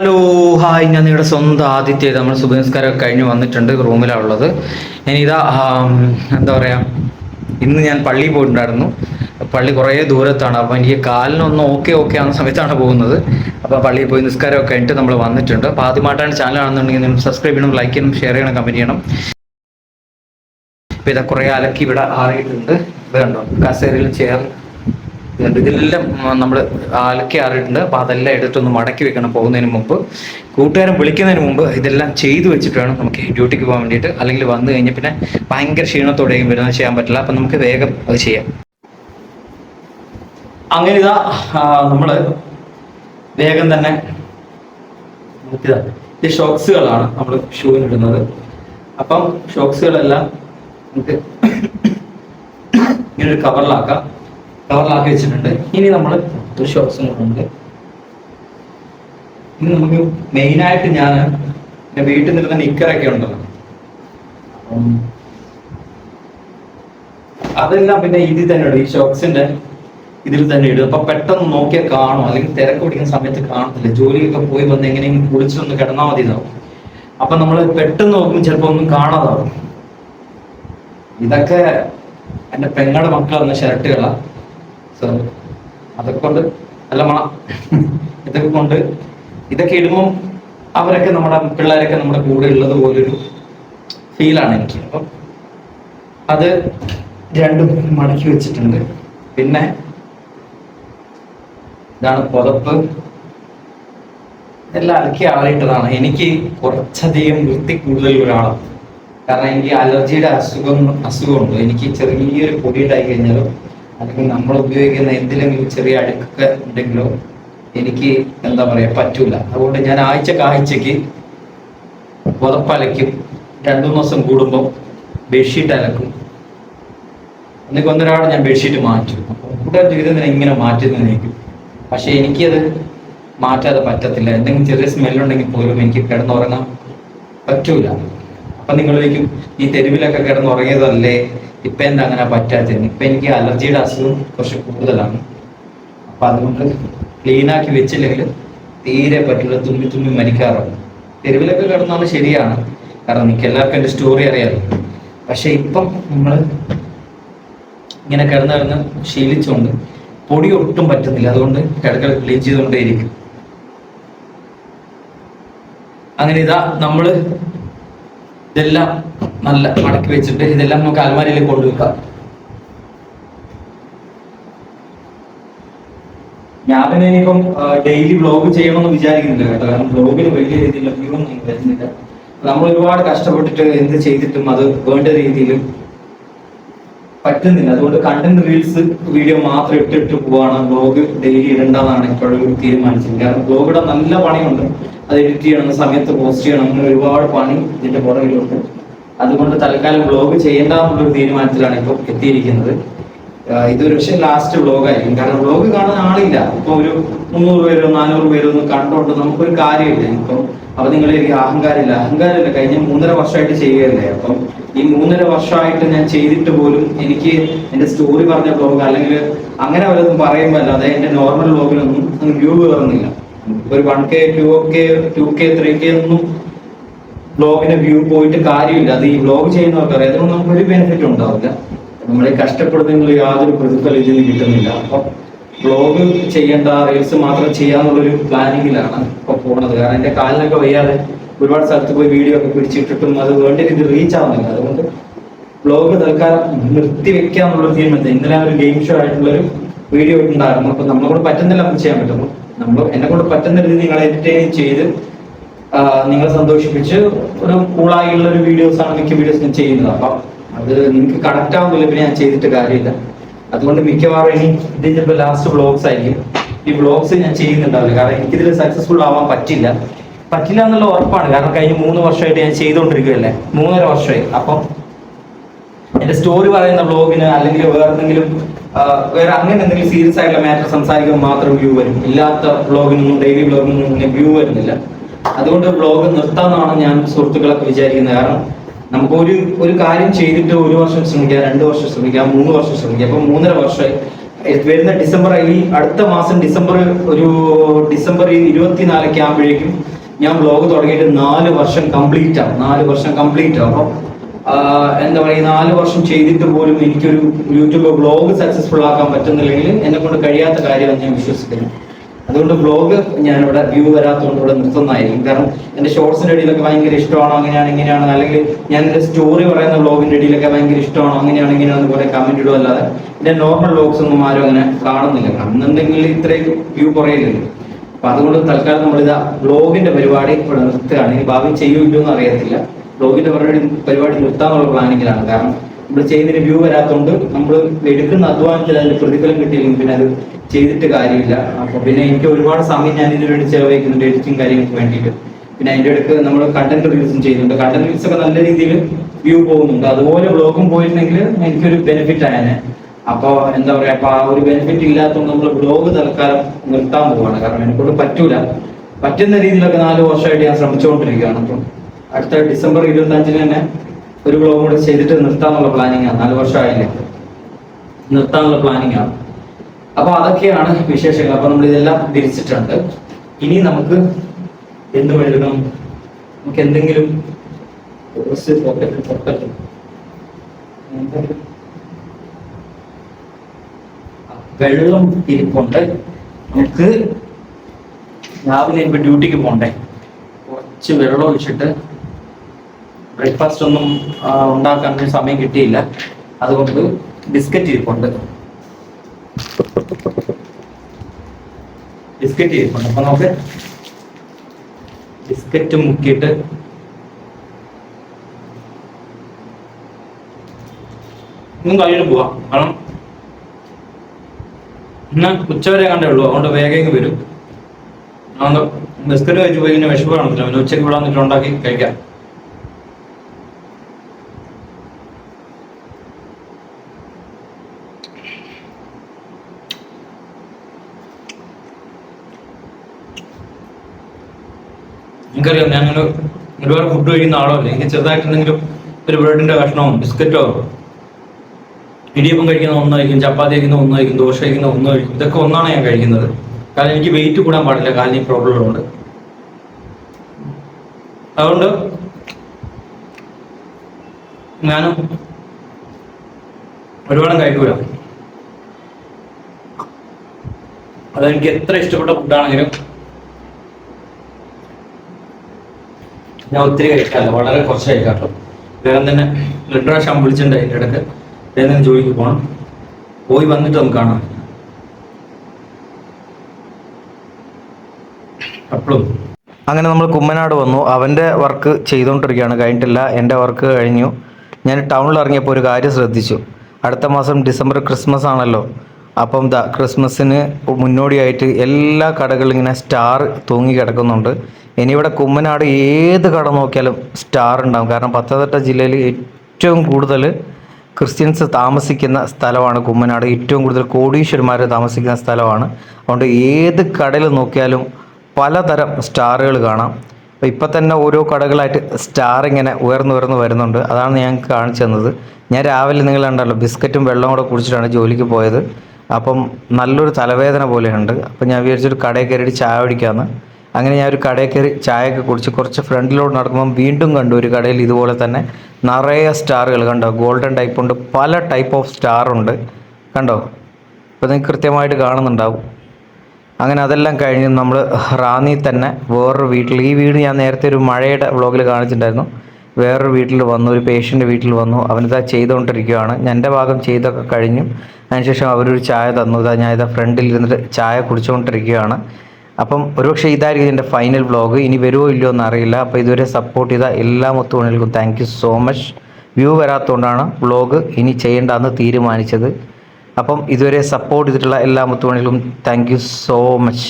Hello hi ഞാൻ നിങ്ങളുടെ സ്വന്തം ആദിത്യ. നമ്മൾ സുബനസ്കാരമൊക്കെ കഴിഞ്ഞ് വന്നിട്ടുണ്ട് റൂമിലാണ് ഉള്ളത് ഇനിതാ എന്താ പറയുക ഇന്ന് ഞാൻ പള്ളിയിൽ പോയിട്ടുണ്ടായിരുന്നു. പള്ളി കുറേ ദൂരത്താണ്. അപ്പോൾ എനിക്ക് കാലിനൊന്ന് ഓക്കെ ഓക്കെ ആവുന്ന സമയത്താണ് പോകുന്നത്. അപ്പോൾ പള്ളിയിൽ പോയി നിസ്കാരമൊക്കെ കഴിഞ്ഞിട്ട് നമ്മൾ വന്നിട്ടുണ്ട്. അപ്പോൾ ആദ്യമായിട്ടാണ് ചാനൽ ആണെന്നുണ്ടെങ്കിൽ നിങ്ങൾ സബ്സ്ക്രൈബ് ചെയ്യണം ലൈക്ക് ചെയ്യണം ഷെയർ ചെയ്യണം കമന്റ് ചെയ്യണം. ഇപ്പോൾ ഇതാ കുറേ അലക്കി ഇവിടെ ആറിയിട്ടുണ്ട്. ഇത് കണ്ടോ? കസേരയിൽ ചെയർ ഇതുണ്ട്. ഇതെല്ലാം നമ്മൾ അലക്കി ആറിയിട്ടുണ്ട്. അപ്പോൾ അതെല്ലാം എടുത്തൊന്ന് മടക്കി വെക്കണം പോകുന്നതിന് മുമ്പ്. കൂട്ടുകാരൻ വിളിക്കുന്നതിന് മുമ്പ് ഇതെല്ലാം ചെയ്തു വെച്ചിട്ട് വേണം നമുക്ക് ഡ്യൂട്ടിക്ക് പോകാൻ വേണ്ടിയിട്ട്. അല്ലെങ്കിൽ വന്നു കഴിഞ്ഞാൽ പിന്നെ ഭയങ്കര ക്ഷീണത്തോടെയും വരുന്നത് ചെയ്യാൻ പറ്റില്ല. അപ്പം നമുക്ക് വേഗം അത് ചെയ്യാം. അങ്ങനെ ഇതാ നമ്മൾ വേഗം തന്നെ ഇതാ ഷോക്സുകളാണ് നമ്മൾ ഷൂവിന് ഇടുന്നത്. അപ്പം ഷോക്സുകളെല്ലാം നമുക്ക് ഇങ്ങനെ ഒരു കവറിലാക്കാം. കവറിലാക്കി വെച്ചിട്ടുണ്ട്. ഇനി നമ്മൾ ഒരു ഷോക്സും കൊണ്ടുണ്ട് ഇനി നമുക്ക് മെയിനായിട്ട് ഞാൻ എന്റെ വീട്ടിൽ നിന്നിരുന്ന നിക്കറൊക്കെ ഉണ്ടല്ലോ. അതെല്ലാം പിന്നെ ഇതിൽ തന്നെ ഇടും. ഈ ഷോക്സിന്റെ ഇതിൽ തന്നെ ഇടും. അപ്പൊ പെട്ടെന്ന് നോക്കിയാൽ കാണും. അല്ലെങ്കിൽ തിരക്ക് പിടിക്കുന്ന സമയത്ത് കാണത്തില്ല. ജോലിയൊക്കെ പോയി വന്ന് എങ്ങനെയെങ്കിലും കുളിച്ചൊന്ന് കിടന്നാൽ മതി ഇതാവും അപ്പൊ നമ്മൾ പെട്ടെന്ന് നോക്കുമ്പോൾ ചിലപ്പോൾ ഒന്നും കാണാതാവും. ഇതൊക്കെ എന്റെ പെങ്ങളുടെ മക്കൾ വന്ന ഷർട്ടുകളാ സോ അതൊക്കെ കൊണ്ട് നല്ല മണം. ഇതൊക്കെ കൊണ്ട് ഇതൊക്കെ ഇടുമ്പം അവരൊക്കെ നമ്മുടെ പിള്ളേരൊക്കെ നമ്മുടെ കൂടെ ഉള്ളത് പോലൊരു ഫീലാണ് എനിക്ക്. അപ്പം അത് രണ്ടും മടക്കി വെച്ചിട്ടുണ്ട്. പിന്നെ ഇതാണ് പുതപ്പ്. എല്ലാം അലക്കി ആറിയിട്ടതാണ് എനിക്ക് കുറച്ചധികം വൃത്തി കൂടുതൽ ഒരാളാണ്. കാരണം എനിക്ക് അലർജിയുടെ അസുഖം അസുഖമുണ്ട്. എനിക്ക് ചെറിയൊരു പൊടി ഉണ്ടായി കഴിഞ്ഞാലോ അല്ലെങ്കിൽ നമ്മൾ ഉപയോഗിക്കുന്ന എന്തിലെങ്കിലും ചെറിയ അടുക്കൊക്കെ ഉണ്ടെങ്കിലോ എനിക്ക് എന്താ പറയാ പറ്റൂല. അതുകൊണ്ട് ഞാൻ ആഴ്ച കാഴ്ചക്ക് പുതപ്പലയ്ക്കും രണ്ടു ദിവസം കൂടുമ്പോൾ ബെഡ്ഷീറ്റ് അലക്കും. എന്നൊക്കെ ഒന്നൊരാൾ ഞാൻ ബെഡ്ഷീറ്റ് മാറ്റും. അപ്പോൾ കൂടുതൽ ജീവിതം ഇങ്ങനെ മാറ്റുന്നതായിരിക്കും പക്ഷെ എനിക്കത് മാറ്റാതെ പറ്റത്തില്ല. എന്തെങ്കിലും ചെറിയ സ്മെല്ലുണ്ടെങ്കിൽ പോലും എനിക്ക് കിടന്നുറങ്ങാൻ പറ്റൂല. അപ്പൊ നിങ്ങളിലേക്കും ഈ തെരുവിലൊക്കെ കിടന്നുറങ്ങിയതല്ലേ ഇപ്പൊ എന്താ അങ്ങനെ പറ്റാത്തത് ഇപ്പൊ എനിക്ക് അലർജിയുടെ അസുഖം കുറച്ച് കൂടുതലാണ്. അപ്പൊ അതുകൊണ്ട് ക്ലീൻ ആക്കി വെച്ചില്ലെങ്കിൽ തീരെ പറ്റില്ല. തുമ്മി തുമ്മി മരിക്കാറുണ്ട്. തെരുവിലൊക്കെ കിടന്നാൽ ശരിയാണ്. കാരണം നിങ്ങൾക്ക് എല്ലാവർക്കും എന്റെ സ്റ്റോറി അറിയാലോ. പക്ഷെ ഇപ്പം നമ്മൾ ഇങ്ങനെ കിടന്ന് കിടന്ന് ശീലിച്ചുകൊണ്ട് പൊടി ഒട്ടും പറ്റുന്നില്ല. അതുകൊണ്ട് കിടക്കൽ ക്ലീൻ ചെയ്തുകൊണ്ടേയിരിക്കും അങ്ങനെ ഇതാ നമ്മൾ ഇതെല്ലാം നല്ല മടക്കി വെച്ചിട്ട് ഇതെല്ലാം നമുക്ക് അൽമാരിയിൽ കൊണ്ടുവെക്കാം. ഞാൻ പിന്നെ ഇനിയിപ്പം ഡെയിലി വ്ലോഗ് ചെയ്യണമെന്ന് വിചാരിക്കുന്നില്ല കേട്ടോ. കാരണം വ്ലോഗിന് വലിയ രീതിയിലുള്ള വ്യൂ ഒന്നും വരുന്നില്ല. നമ്മൾ ഒരുപാട് കഷ്ടപ്പെട്ടിട്ട് എന്ത് ചെയ്തിട്ടും അത് വേണ്ട രീതിയിൽ പറ്റുന്നില്ല. അതുകൊണ്ട് കണ്ടന്റ് റീൽസ് വീഡിയോ മാത്രം ഇട്ടിട്ട് പോവാണ്. ബ്ലോഗ് ഡെയിലി ഇടേണ്ടതാണ് ഇപ്പോഴും തീരുമാനിച്ചത്. കാരണം ബ്ലോഗിടെ നല്ല പണിയുണ്ട്. അത് എഡിറ്റ് ചെയ്യണം സമയത്ത് പോസ്റ്റ് ചെയ്യണം അങ്ങനെ ഒരുപാട് പണി ഇതിന്റെ പുറകിലുണ്ട്. അതുകൊണ്ട് തൽക്കാലം വ്ലോഗ് ചെയ്യേണ്ട എന്നുള്ളൊരു തീരുമാനത്തിലാണ് ഇപ്പോൾ എത്തിയിരിക്കുന്നത്. ഇതൊരു പക്ഷേ ലാസ്റ്റ് വ്ലോഗ് ആയിരിക്കും. കാരണം വ്ലോഗ് കാണാൻ ആളില്ല. ഇപ്പൊ ഒരു മുന്നൂറ് പേരോ നാനൂറ് പേരോ ഒന്നും കണ്ടോണ്ട് നമുക്കൊരു കാര്യമില്ല. ഇപ്പം അപ്പൊ നിങ്ങൾ അഹങ്കാരമില്ല. അഹങ്കാരമില്ല. കഴിഞ്ഞ മൂന്നര വർഷമായിട്ട് ചെയ്യുകയല്ലേ? അപ്പം ഈ മൂന്നര വർഷമായിട്ട് ഞാൻ ചെയ്തിട്ട് പോലും എനിക്ക് എന്റെ സ്റ്റോറി പറഞ്ഞ വ്ലോഗ് അല്ലെങ്കിൽ അങ്ങനെ വല്ലതും പറയുമ്പോൾ അല്ലാതെ എന്റെ നോർമൽ വ്ലോഗിലൊന്നും വ്യൂ കയറുന്നില്ല ഒരു one K two K two K three K ഒന്നും ബ്ലോഗിന് വ്യൂ പോയിട്ട് കാര്യമില്ല. അത് ഈ ബ്ലോഗ് ചെയ്യുന്നവർക്ക് അറിയാം. അതുകൊണ്ട് നമുക്ക് ഒരു ബെനിഫിറ്റ് ഉണ്ടാവില്ല. നമ്മളെ കഷ്ടപ്പെടുന്നതിനുള്ള യാതൊരു പ്രതിഫലം ഇതിൽ കിട്ടുന്നില്ല. അപ്പം ബ്ലോഗ് ചെയ്യേണ്ട റീൽസ് മാത്രം ചെയ്യാന്നുള്ളൊരു പ്ലാനിങ്ങിലാണ് ഇപ്പൊ പോണത്. കാരണം എന്റെ കാലിനൊക്കെ വയ്യാതെ ഒരുപാട് സ്ഥലത്ത് പോയി വീഡിയോ ഒക്കെ പിടിച്ചിട്ടിട്ടും അത് വേണ്ട രീതിയിൽ റീച്ച് ആവുന്നില്ല. അതുകൊണ്ട് ബ്ലോഗ് തൽക്കാലം നിർത്തി വെക്കാന്നുള്ള തീരുമാനത്തിൽ ഇന്നലെ ഒരു ഗെയിം ഷോ ആയിട്ടുള്ളൊരു വീഡിയോ ഉണ്ടായിരുന്നു. അപ്പൊ നമ്മളെ കൊണ്ട് പറ്റുന്നില്ല ചെയ്യാൻ പറ്റുന്നു. നമ്മൾ എന്നെ കൊണ്ട് പറ്റുന്ന രീതിയിൽ നിങ്ങൾ എന്റർടൈൻ ചെയ്ത് നിങ്ങളെ സന്തോഷിപ്പിച്ച് ഒരു കൂളായുള്ള ഒരു വീഡിയോസ് ആണ് മിക്ക വീഡിയോസ് ഞാൻ ചെയ്യുന്നത്. അപ്പം അത് നിങ്ങൾക്ക് കണക്ട് ആവുന്നില്ല പിന്നെ ഞാൻ ചെയ്തിട്ട് കാര്യമില്ല. അതുകൊണ്ട് മിക്കവാറും ഇനി ഇത് ചിലപ്പോൾ ലാസ്റ്റ് വ്ളോഗ്സ് ആയിരിക്കും. ഈ വ്ളോഗ്സ് ഞാൻ ചെയ്യുന്നുണ്ടാവില്ല. കാരണം എനിക്കിതിൽ സക്സസ്ഫുൾ ആവാൻ പറ്റില്ല. പറ്റില്ല എന്നുള്ള ഉറപ്പാണ്. കാരണം കഴിഞ്ഞ മൂന്ന് വർഷമായിട്ട് ഞാൻ ചെയ്തുകൊണ്ടിരിക്കുകയല്ലേ? മൂന്നര വർഷമായി. അപ്പം എന്റെ സ്റ്റോറി പറയുന്ന വ്ളോഗിന് അല്ലെങ്കിൽ വേറെ എന്തെങ്കിലും വേറെ അങ്ങനെ എന്തെങ്കിലും സീരിയസ് ആയിട്ടുള്ള മാറ്റർ സംസാരിക്കുമ്പോൾ മാത്രം വ്യൂ വരും. ഇല്ലാത്ത വ്ളോഗിനൊന്നും ഡെയിലി വ്ളോഗിനൊന്നും വ്യൂ വരുന്നില്ല. അതുകൊണ്ട് ബ്ലോഗ് നിർത്താമെന്നാണ് ഞാൻ സുഹൃത്തുക്കളൊക്കെ വിചാരിക്കുന്നത്. കാരണം നമുക്ക് ഒരു ഒരു കാര്യം ചെയ്തിട്ട് ഒരു വർഷം ശ്രമിക്കാം രണ്ട് വർഷം ശ്രമിക്കാം മൂന്ന് വർഷം ശ്രമിക്കാം. അപ്പൊ മൂന്നര വർഷമായി. വരുന്ന ഡിസംബർ ഈ അടുത്ത മാസം ഡിസംബർ ഒരു ഡിസംബർ ഇരുപത്തിനാലൊക്കെ ആകുമ്പോഴേക്കും ഞാൻ ബ്ലോഗ് തുടങ്ങിയിട്ട് നാല് വർഷം കംപ്ലീറ്റ് ആവും. നാല് വർഷം കംപ്ലീറ്റ് ആവും. അപ്പം എന്താ പറയുക നാല് വർഷം ചെയ്തിട്ട് പോലും എനിക്കൊരു യൂട്യൂബ് ബ്ലോഗ് സക്സസ്ഫുൾ ആക്കാൻ പറ്റുന്നില്ലെങ്കിൽ എന്നെ കൊണ്ട് കഴിയാത്ത കാര്യമാണ് ഞാൻ വിശ്വസിക്കുന്നു അതുകൊണ്ട് ബ്ലോഗ് ഞാനിവിടെ വ്യൂ വരാത്തതുകൊണ്ട് ഇവിടെ നിർത്തുന്നതായിരിക്കും. കാരണം എന്റെ ഷോർട്സിന്റെ ഇടയിലൊക്കെ ഭയങ്കര ഇഷ്ടമാണോ? അങ്ങനെയാണ് ഇങ്ങനെയാണ്. അല്ലെങ്കിൽ ഞാൻ എന്റെ സ്റ്റോറി പറയുന്ന ബ്ലോഗിന്റെ ഇടയിലൊക്കെ ഭയങ്കര ഇഷ്ടമാണോ? അങ്ങനെയാണ് ഇങ്ങനെയാണെന്ന് പോലെ കമന്റ് ഇടും അല്ലാതെ എന്റെ നോർമൽ ബ്ലോഗ്സ് ഒന്നും ആരും അങ്ങനെ കാണുന്നില്ല. കാണുന്നുണ്ടെങ്കിൽ ഇത്രയും വ്യൂ കുറയില്ലല്ലോ അപ്പൊ അതുകൊണ്ട് തൽക്കാലം നമ്മളിത് ബ്ലോഗിന്റെ പരിപാടി ഇവിടെ നിർത്തുകയാണ്. ഇനി ഭാവി ചെയ്യുമല്ലോ എന്ന് അറിയത്തില്ല. ബ്ലോഗിന്റെ പരിപാടി പരിപാടി നിർത്താന്നുള്ള പ്ലാനിങ്ങിലാണ് കാരണം നമ്മൾ ചെയ്യുന്നതിന് വ്യൂ വരാത്തതുകൊണ്ട് നമ്മൾ എടുക്കുന്ന അധ്വാനത്തിൽ അതിന് പ്രതിഫലം കിട്ടിയില്ലെങ്കിൽ പിന്നെ അത് ചെയ്തിട്ട് കാര്യമില്ല. അപ്പൊ പിന്നെ എനിക്ക് ഒരുപാട് സമയം ഞാൻ ഇതിനു വേണ്ടി ചെലവഴിക്കുന്നുണ്ട് എഡിറ്റിംഗ് കാര്യങ്ങൾക്ക് വേണ്ടിയിട്ട്. പിന്നെ അതിന്റെ അടുത്ത് നമ്മൾ കണ്ടന്റ് റിവ്യൂസും ചെയ്യുന്നുണ്ട്. കണ്ടന്റ് റിവ്യൂസ് ഒക്കെ നല്ല രീതിയിൽ വ്യൂ പോകുന്നുണ്ട്. അതുപോലെ ബ്ലോഗും പോയിട്ടുണ്ടെങ്കിൽ എനിക്കൊരു ബെനിഫിറ്റ് ആയനെ അപ്പൊ എന്താ പറയാ അപ്പൊ ആ ഒരു ബെനിഫിറ്റ് ഇല്ലാത്തതുകൊണ്ട് നമ്മൾ ബ്ലോഗ് തൽക്കാലം നിർത്താൻ പോവാണ്. കാരണം എന്നെക്കൊണ്ട് പറ്റൂല. പറ്റുന്ന രീതിയിലൊക്കെ നാല് വർഷമായിട്ട് ഞാൻ ശ്രമിച്ചുകൊണ്ടിരിക്കുകയാണ്. അപ്പം അടുത്ത ഡിസംബർ ഇരുപത്തി അഞ്ചിന് തന്നെ ഒരു ബ്ലോഗ് കൂടെ ചെയ്തിട്ട് നിർത്താന്നുള്ള പ്ലാനിങ് ആണ് നാല് വർഷമായില്ലേ? നിർത്താനുള്ള പ്ലാനിങ് ആണ് അപ്പൊ അതൊക്കെയാണ് വിശേഷങ്ങൾ. അപ്പൊ നമ്മൾ ഇതെല്ലാം തിരിച്ചിട്ടുണ്ട്. ഇനി നമുക്ക് എന്ത് എഴുതണം. നമുക്ക്. എന്തെങ്കിലും വെള്ളം ഇരിപ്പുണ്ട്. നമുക്ക് രാവിലെ ഇപ്പൊ ഡ്യൂട്ടിക്ക് പോണ്ടേ. കുറച്ച് വെള്ളം ഒഴിച്ചിട്ട് ബ്രേക്ക്ഫാസ്റ്റ് ഒന്നും ഉണ്ടാക്കാൻ സമയം കിട്ടിയില്ല. അതുകൊണ്ട് ബിസ്ക്കറ്റ് ഇരിപ്പുണ്ട്. ബിസ്ക്കറ്റ് ഇരിപ്പുണ്ട്. അപ്പൊ നമുക്ക് ബിസ്ക്കറ്റ് മുക്കിയിട്ട് ഒന്നും കഴിഞ്ഞു പോവാം. കാരണം ഇന്ന് ഉച്ചവരെ കണ്ടേ ഉള്ളൂ. അതുകൊണ്ട് വേഗം വരും. ബിസ്ക്കറ്റ് കഴിച്ചു പോയി പിന്നെ വിശപ്പ് കാണത്തില്ല. പിന്നെ ഉച്ചയ്ക്ക് ഇവിടെ ഉണ്ടാക്കി കഴിക്കാം. എനിക്കറിയാം അങ്ങനെ ഒരുപാട് ഫുഡ് കഴിക്കുന്ന ആളല്ലേ? എനിക്ക് ചെറുതായിട്ട് എന്തെങ്കിലും ഒരു ബ്രെഡിന്റെ കഷ്ണവും ബിസ്ക്കറ്റോ ഇടിയപ്പം കഴിക്കുന്ന ഒന്ന് കഴിക്കും ചപ്പാത്തി കഴിക്കുന്ന ഒന്ന് കഴിക്കും ദോശ കഴിക്കുന്ന ഒന്ന് കഴിക്കും ഇതൊക്കെ ഒന്നാണ് ഞാൻ കഴിക്കുന്നത്. കാരണം എനിക്ക് വെയിറ്റ് കൂടാൻ പാടില്ല കാലിന് പ്രോബ്ലം ഉണ്ട് അതുകൊണ്ട് ഞാനും ഒരുപാട് കഴിക്കൂല. അതെനിക്ക് എത്ര ഇഷ്ടപ്പെട്ട ഫുഡാണെങ്കിലും ഞാൻ ഒത്തിരി കഴിക്കാറില്ല. വളരെ കുറച്ച് കഴിക്കാറുള്ളൂ. വേഗം തന്നെ രണ്ട് പ്രാവശ്യം വിളിച്ചിട്ടുണ്ട് അതിന്റെ ഇടയ്ക്ക്. വേഗം തന്നെ ജോലിക്ക് പോകണം. പോയി വന്നിട്ട് നമുക്ക് കാണാം. അപ്പോഴും അങ്ങനെ നമ്മൾ കുമ്മനാട് വന്നു. അവന്റെ വർക്ക് ചെയ്തുകൊണ്ടിരിക്കുകയാണ്. കഴിഞ്ഞിട്ടില്ല. എന്റെ വർക്ക് കഴിഞ്ഞു. ഞാൻ ടൗണിൽ ഇറങ്ങിയപ്പോൾ ഒരു കാര്യം ശ്രദ്ധിച്ചു. അടുത്ത മാസം ഡിസംബർ ക്രിസ്മസ് ആണല്ലോ. അപ്പം ദ ക്രിസ്മസിന് മുന്നോടിയായിട്ട് എല്ലാ കടകളിലും ഇങ്ങനെ സ്റ്റാർ തൂങ്ങി കിടക്കുന്നുണ്ട്. ഇനി ഇവിടെ കുമ്മനാട് ഏത് കട നോക്കിയാലും സ്റ്റാർ ഉണ്ടാകും കാരണം പത്തനംതിട്ട ജില്ലയിൽ ഏറ്റവും കൂടുതൽ ക്രിസ്ത്യൻസ് താമസിക്കുന്ന സ്ഥലമാണ് കുമ്മനാട്. ഏറ്റവും കൂടുതൽ കോടീശ്വരന്മാർ താമസിക്കുന്ന സ്ഥലമാണ്. അതുകൊണ്ട് ഏത് കടയിൽ നോക്കിയാലും പലതരം സ്റ്റാറുകൾ കാണാം. അപ്പോൾ ഇപ്പം തന്നെ ഓരോ കടകളായിട്ട് സ്റ്റാർ ഇങ്ങനെ ഉയർന്നു ഉയർന്നു വരുന്നുണ്ട്. അതാണ് ഞാൻ കാണിച്ചു തന്നത്. ഞാൻ രാവിലെ നിങ്ങൾ കണ്ടല്ലോ ബിസ്ക്കറ്റും വെള്ളവും കൂടെ കുടിച്ചിട്ടാണ് ജോലിക്ക് പോയത്. അപ്പം നല്ലൊരു തലവേദന പോലെയുണ്ട്. അപ്പം ഞാൻ വിചാരിച്ചൊരു കടയിൽ കയറിയിട്ട് ചായ കുടിക്കാമെന്ന് അങ്ങനെ ഞാൻ ഒരു കടയിൽ കയറി ചായയൊക്കെ കുടിച്ച് കുറച്ച് ഫ്രണ്ടിലോട്ട് നടക്കുമ്പം വീണ്ടും കണ്ടു ഒരു കടയിൽ ഇതുപോലെ തന്നെ നിറയെ സ്റ്റാറുകൾ കണ്ടോ? ഗോൾഡൻ ടൈപ്പ് ഉണ്ട്. പല ടൈപ്പ് ഓഫ് സ്റ്റാർ ഉണ്ട്. കണ്ടോ? അപ്പോൾ നിങ്ങൾക്ക് കൃത്യമായിട്ട് കാണുന്നുണ്ടാവും. അങ്ങനെ അതെല്ലാം കഴിഞ്ഞ് നമ്മൾ റാന്നി തന്നെ വേറൊരു വീട്ടിൽ. ഈ വീട് ഞാൻ നേരത്തെ ഒരു മഴയുടെ വ്ളോഗിൽ കാണിച്ചിട്ടുണ്ടായിരുന്നു. വേറൊരു വീട്ടിൽ വന്നു ഒരു പേഷ്യന്റെ വീട്ടിൽ വന്നു. അവനിതാ ചെയ്തുകൊണ്ടിരിക്കുകയാണ് ഞാൻ എന്റെ ഭാഗം ചെയ്തൊക്കെ കഴിഞ്ഞു. അതിനുശേഷം അവരൊരു ചായ തന്നു. ഇതാ ഞാൻ ഇതാ ഫ്രണ്ടിൽ ഇരുന്നിട്ട് ചായ കുടിച്ചുകൊണ്ടിരിക്കുകയാണ് അപ്പം ഒരുപക്ഷെ ഇതായിരിക്കും എന്റെ ഫൈനൽ വ്ളോഗ് ഇനി വരുമോ ഇല്ലയോ എന്ന് അറിയില്ല അപ്പോൾ ഇതുവരെ സപ്പോർട്ട് ചെയ്ത എല്ലാ മുത്തുമണികൾക്കും thank you so much view വരാത്തതുകൊണ്ടാണ് vlog ഇനി ചെയ്യേണ്ടതെന്ന് തീരുമാനിച്ചത്. അപ്പം ഇതുവരെ സപ്പോർട്ട് ചെയ്തിട്ടുള്ള എല്ലാ മുത്തുമണികൾക്കും താങ്ക് യു സോ മച്ച്